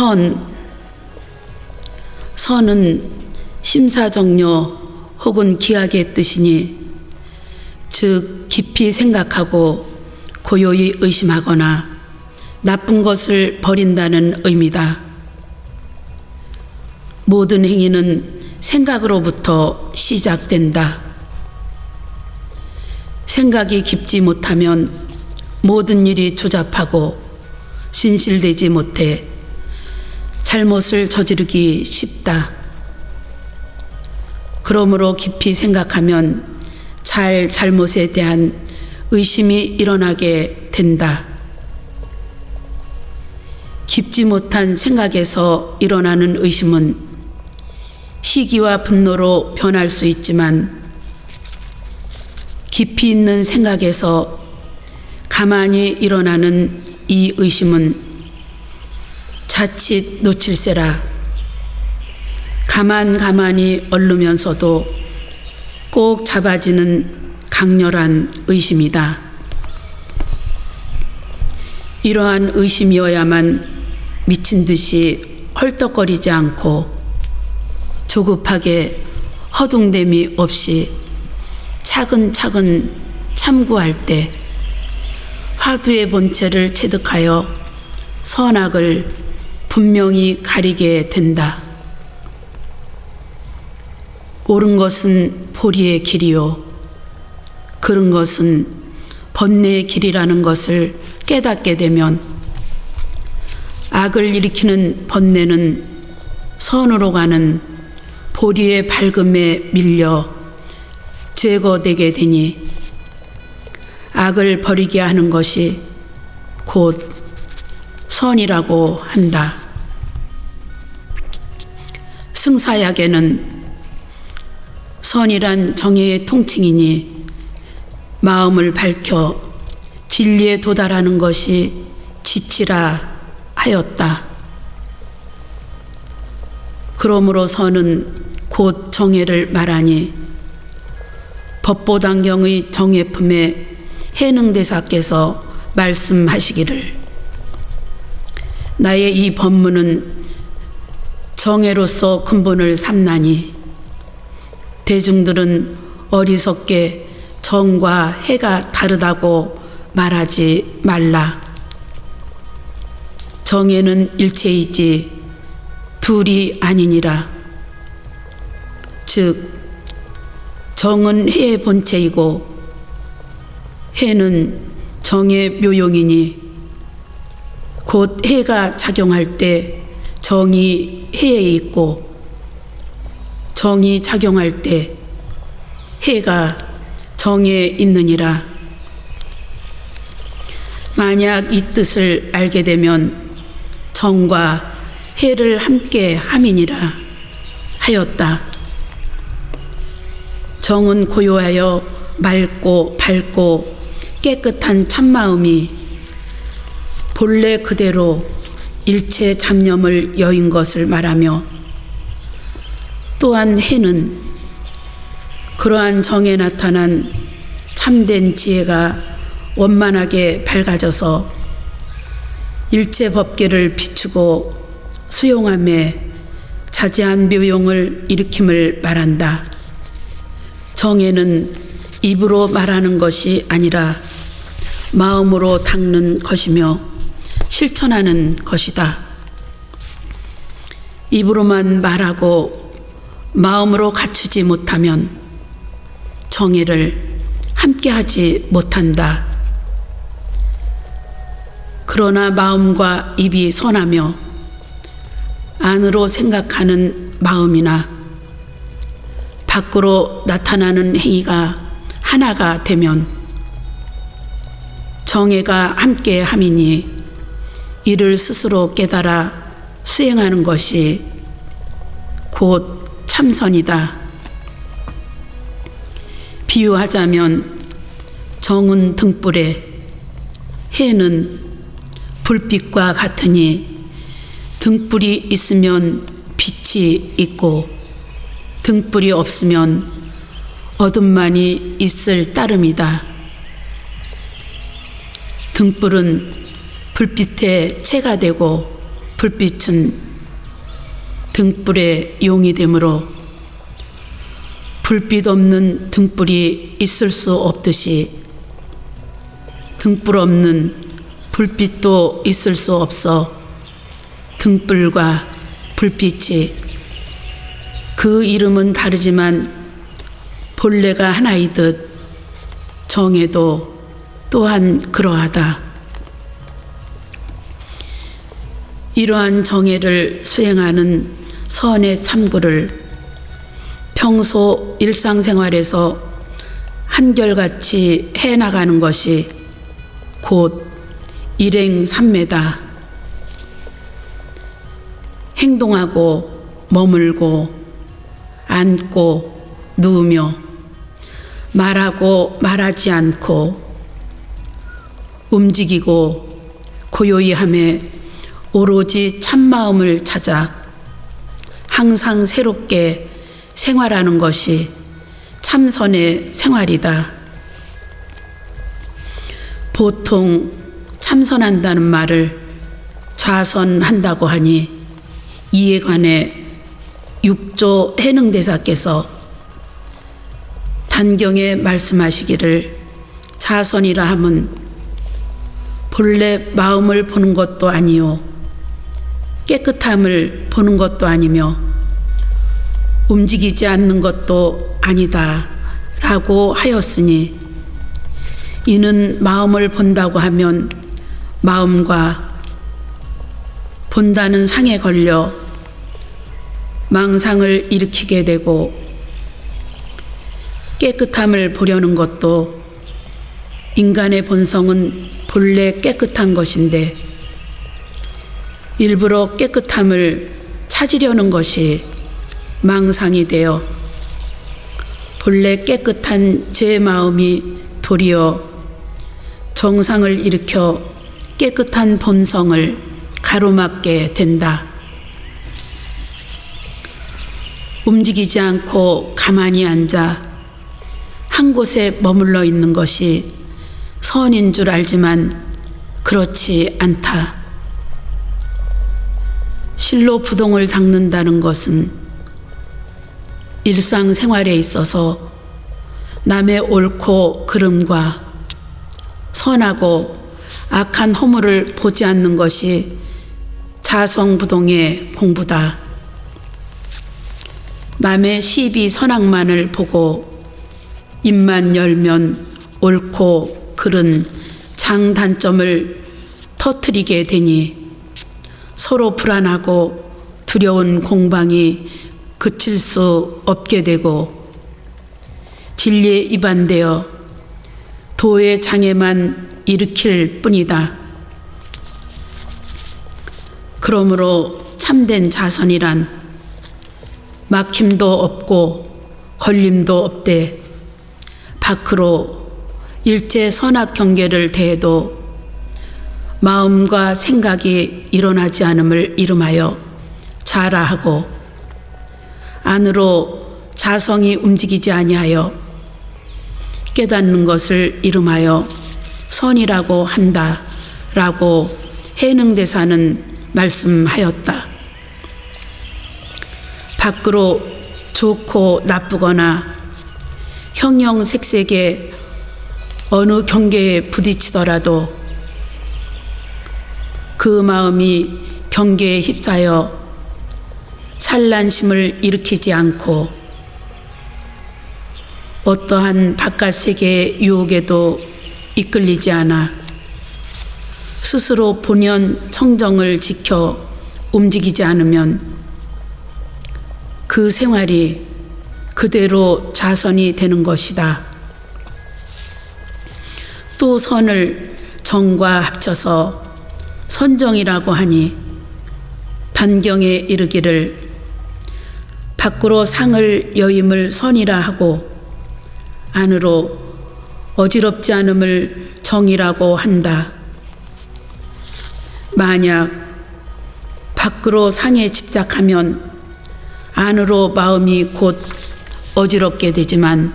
선, 선은 심사정료 혹은 기약의 뜻이니 즉 깊이 생각하고 고요히 의심하거나 나쁜 것을 버린다는 의미다. 모든 행위는 생각으로부터 시작된다. 생각이 깊지 못하면 모든 일이 조잡하고 진실되지 못해 잘못을 저지르기 쉽다. 그러므로 깊이 생각하면 잘 잘못에 대한 의심이 일어나게 된다. 깊지 못한 생각에서 일어나는 의심은 시기와 분노로 변할 수 있지만 깊이 있는 생각에서 가만히 일어나는 이 의심은 자칫 놓칠세라 가만 가만히 얼르면서도 꼭 잡아지는 강렬한 의심이다. 이러한 의심이어야만 미친 듯이 헐떡거리지 않고 조급하게 허둥댐이 없이 차근차근 참고할 때 화두의 본체를 체득하여 선악을 분명히 가리게 된다. 옳은 것은 보리의 길이요. 그른 것은 번뇌의 길이라는 것을 깨닫게 되면 악을 일으키는 번뇌는 선으로 가는 보리의 밝음에 밀려 제거되게 되니 악을 버리게 하는 것이 곧 선이라고 한다. 승사약에는 선이란 정의의 통칭이니 마음을 밝혀 진리에 도달하는 것이 지치라 하였다. 그러므로 선은 곧 정예를 말하니 법보당경의 정예품에 해능대사께서 말씀하시기를 나의 이 법문은 정예로서 근본을 삼나니 대중들은 어리석게 정과 해가 다르다고 말하지 말라. 정예는 일체이지 둘이 아니니라. 즉, 정은 해의 본체이고 해는 정의 묘용이니 곧 해가 작용할 때 정이 해에 있고 정이 작용할 때 해가 정에 있느니라. 만약 이 뜻을 알게 되면 정과 해를 함께 함이니라 하였다. 정은 고요하여 맑고 밝고 깨끗한 참마음이 본래 그대로 일체 잡념을 여인 것을 말하며 또한 해는 그러한 정에 나타난 참된 지혜가 원만하게 밝아져서 일체 법계를 비추고 수용함에 자제한 묘용을 일으킴을 말한다. 정에는 입으로 말하는 것이 아니라 마음으로 닦는 것이며 실천하는 것이다. 입으로만 말하고 마음으로 갖추지 못하면 정의를 함께하지 못한다. 그러나 마음과 입이 선하며 안으로 생각하는 마음이나 밖으로 나타나는 행위가 하나가 되면 정예가 함께 함이니 이를 스스로 깨달아 수행하는 것이 곧 참선이다. 비유하자면 정은 등불에 해는 불빛과 같으니 등불이 있으면 빛이 있고 등불이 없으면 어둠만이 있을 따름이다. 등불은 불빛에 체가 되고 불빛은 등불의 용이 되므로 불빛 없는 등불이 있을 수 없듯이 등불 없는 불빛도 있을 수 없어 등불과 불빛이 그 이름은 다르지만 본래가 하나이듯 정에도 또한 그러하다. 이러한 정의를 수행하는 선의 참고를 평소 일상생활에서 한결같이 해나가는 것이 곧 일행 삼매다. 행동하고 머물고 앉고 누우며 말하고 말하지 않고 움직이고 고요히 함에 오로지 참마음을 찾아 항상 새롭게 생활하는 것이 참선의 생활이다. 보통 참선한다는 말을 좌선한다고 하니 이에 관해 육조 해능대사께서 단경에 말씀하시기를 자선이라 함은 본래 마음을 보는 것도 아니요 깨끗함을 보는 것도 아니며 움직이지 않는 것도 아니다 라고 하였으니 이는 마음을 본다고 하면 마음과 본다는 상에 걸려 망상을 일으키게 되고 깨끗함을 보려는 것도 인간의 본성은 본래 깨끗한 것인데 일부러 깨끗함을 찾으려는 것이 망상이 되어 본래 깨끗한 제 마음이 도리어 정상을 일으켜 깨끗한 본성을 가로막게 된다. 움직이지 않고 가만히 앉아 한 곳에 머물러 있는 것이 선인 줄 알지만 그렇지 않다. 실로 부동을 닦는다는 것은 일상생활에 있어서 남의 옳고 그름과 선하고 악한 허물을 보지 않는 것이 자성부동의 공부다. 남의 시비 선악만을 보고 입만 열면 옳고 그른 장단점을 터트리게 되니 서로 불안하고 두려운 공방이 그칠 수 없게 되고 진리에 입안되어 도의 장애만 일으킬 뿐이다. 그러므로 참된 자선이란 막힘도 없고 걸림도 없대 밖으로 일체 선악 경계를 대해도 마음과 생각이 일어나지 않음을 이름하여 자라하고 안으로 자성이 움직이지 아니하여 깨닫는 것을 이름하여 선이라고 한다라고 해능대사는 말씀하였다. 밖으로 좋고 나쁘거나 형형색색의 어느 경계에 부딪히더라도 그 마음이 경계에 휩싸여 산란심을 일으키지 않고 어떠한 바깥 세계의 유혹에도 이끌리지 않아 스스로 본연 청정을 지켜 움직이지 않으면 그 생활이 그대로 자선이 되는 것이다. 또 선을 정과 합쳐서 선정이라고 하니 단경에 이르기를 밖으로 상을 여임을 선이라 하고 안으로 어지럽지 않음을 정이라고 한다. 만약 밖으로 상에 집착하면 안으로 마음이 곧 어지럽게 되지만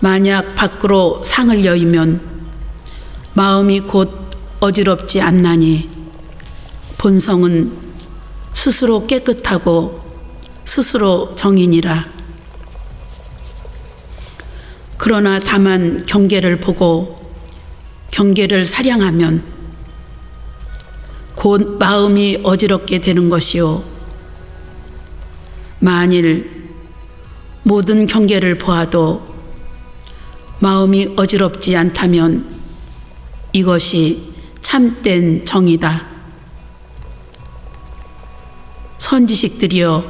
만약 밖으로 상을 여이면 마음이 곧 어지럽지 않나니 본성은 스스로 깨끗하고 스스로 정인이라. 그러나 다만 경계를 보고 경계를 사량하면 곧 마음이 어지럽게 되는 것이요. 만일 모든 경계를 보아도 마음이 어지럽지 않다면 이것이 참된 정이다. 선지식들이여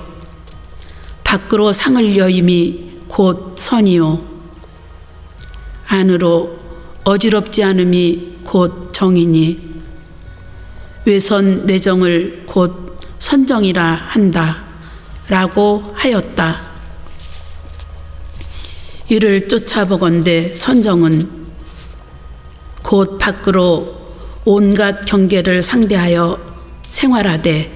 밖으로 상을 여임이 곧 선이요 안으로 어지럽지 않음이 곧 정이니 외선 내정을 곧 선정이라 한다 라고 하였다. 이를 쫓아보건대 선정은 곧 밖으로 온갖 경계를 상대하여 생활하되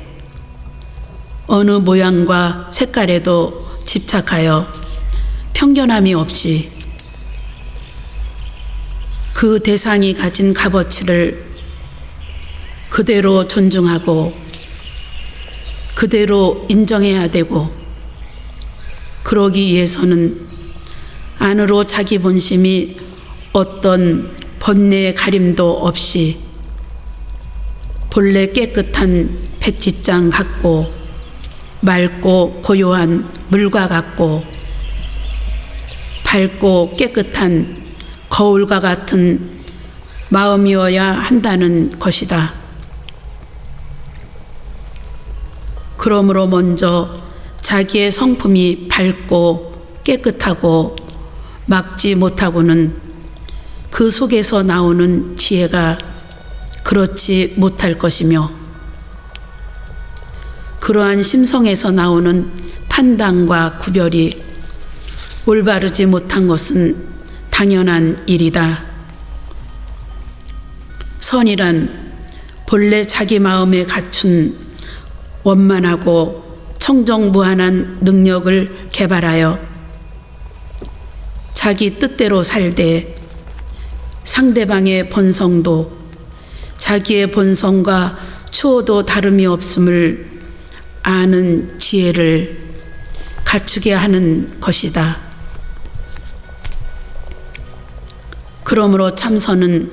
어느 모양과 색깔에도 집착하여 편견함이 없이 그 대상이 가진 값어치를 그대로 존중하고 그대로 인정해야 되고 그러기 위해서는 안으로 자기 본심이 어떤 번뇌의 가림도 없이 본래 깨끗한 백지장 같고 맑고 고요한 물과 같고 밝고 깨끗한 거울과 같은 마음이어야 한다는 것이다. 그러므로 먼저 자기의 성품이 밝고 깨끗하고 막지 못하고는 그 속에서 나오는 지혜가 그렇지 못할 것이며 그러한 심성에서 나오는 판단과 구별이 올바르지 못한 것은 당연한 일이다. 선이란 본래 자기 마음에 갖춘 원만하고 청정무한한 능력을 개발하여 자기 뜻대로 살되 상대방의 본성도 자기의 본성과 추호도 다름이 없음을 아는 지혜를 갖추게 하는 것이다. 그러므로 참선은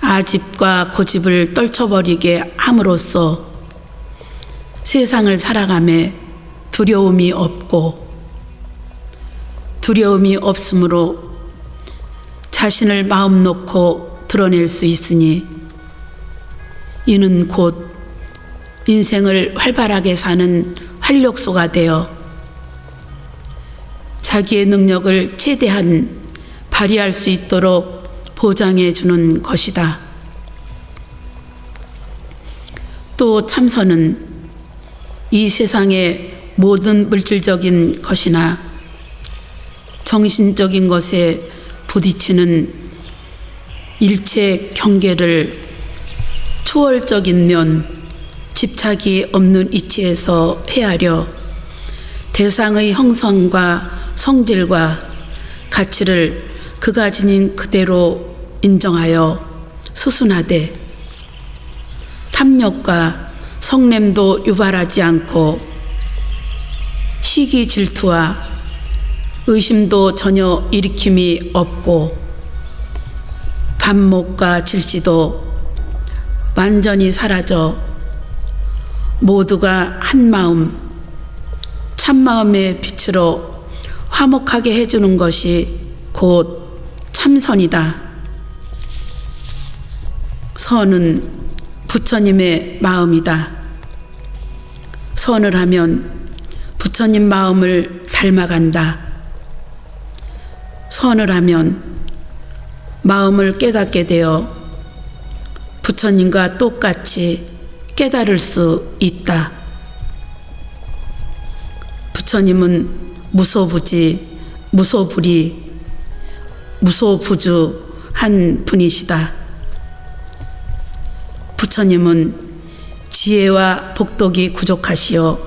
아집과 고집을 떨쳐버리게 함으로써 세상을 살아감에 두려움이 없고 두려움이 없으므로 자신을 마음 놓고 드러낼 수 있으니 이는 곧 인생을 활발하게 사는 활력소가 되어 자기의 능력을 최대한 발휘할 수 있도록 보장해 주는 것이다. 또 참선은 이 세상의 모든 물질적인 것이나 정신적인 것에 부딪히는 일체 경계를 초월적인 면, 집착이 없는 이치에서 헤아려 대상의 형성과 성질과 가치를 그가 지닌 그대로 인정하여 수순하되 탐욕과 성냄도 유발하지 않고 시기 질투와 의심도 전혀 일으킴이 없고 반목과 질시도 완전히 사라져 모두가 한 마음, 참마음의 빛으로 화목하게 해주는 것이 곧 참선이다. 선은 부처님의 마음이다. 선을 하면 부처님 마음을 닮아간다. 선을 하면 마음을 깨닫게 되어 부처님과 똑같이 깨달을 수 있다. 부처님은 무소부지, 무소불이, 무소부주 한 분이시다. 부처님은 지혜와 복덕이 부족하시어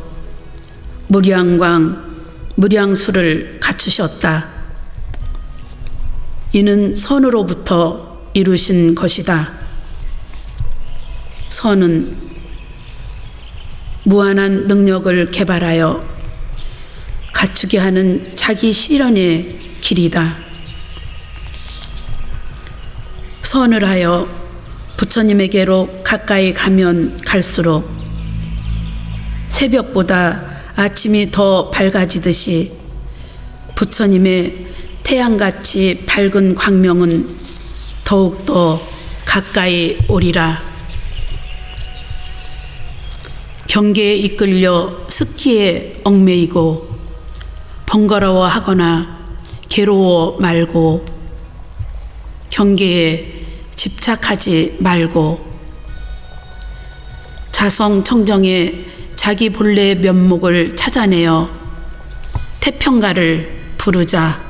무량광, 무량수를 갖추셨다. 이는 선으로부터 이루신 것이다. 선은 무한한 능력을 개발하여 갖추게 하는 자기 실현의 길이다. 선을 하여 부처님에게로 가까이 가면 갈수록 새벽보다 아침이 더 밝아지듯이 부처님의 태양같이 밝은 광명은 더욱더 가까이 오리라. 경계에 이끌려 습기에 얽매이고 번거로워하거나 괴로워 말고 경계에 집착하지 말고 자성 청정의 자기 본래의 면목을 찾아내어 태평가를 부르자.